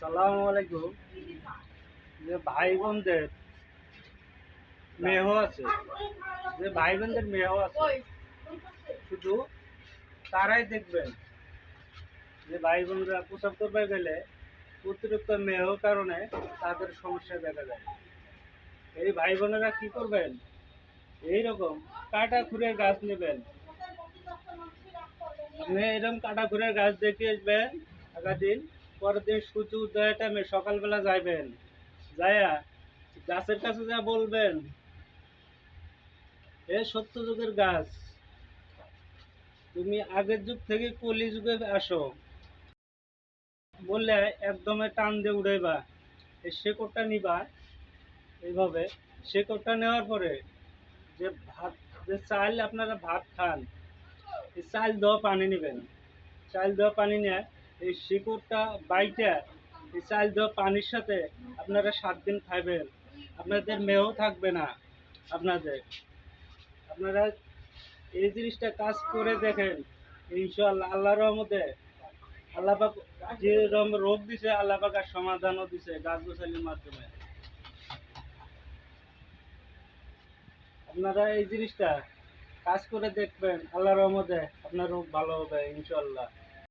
সালাম আলাইকুম। যে ভাই বোনদের মেহ আছে। যে ভাই বোনদের মেহ আছে। শুধু তারাই দেখবেন যে ভাই বোনরা প্রসাব করবে গেলে অতিরিক্ত মেহ কারণে তাদের সমস্যা দেখা যায় এই ভাই বোনেরা কি করবেন? এইরকম কাটা খুঁড়ে গাছ নেবেন। আপনি এরকম কাটা খুঁড়ে গাছ দেখে আসবেন আগা দিন পরের দিন সূর্য উদয়ের টাইমে সকালবেলা যাইবেন। যায়া গাছের কাছে যা বলবেন, এ সত্য যুগের গাছ, তুমি আগের যুগ থেকে কলি যুগে আসো। বললে একদমে টান দিয়ে উড়াইবা এই শেকড়টা নিবা। এইভাবে শেকড়টা নেওয়ার পরে যে ভাত, যে চাল আপনারা ভাত খান, এই চাল দেওয়া পানি নেবেন। চাল দেওয়া পানি নিয়ে এই শিকড়টা বাইটা, এই চাল দেওয়া পানির সাথে আপনারা সাত দিন খাবেন আপনাদের মেয়েও থাকবে না আপনাদের। আপনারা এই জিনিসটা কাজ করে দেখেন, ইনশাআল্লাহ, আল্লাহর রহমতে। আল্লাহ পাক যে রকম রোগ দিছে আল্লাহ পাক আর সমাধানও দিছে গাছ গোছালির মাধ্যমে। আপনারা এই জিনিসটা কাজ করে দেখবেন, আল্লাহর রহমতে আপনার রোগ ভালো হবে, ইনশাআল্লাহ।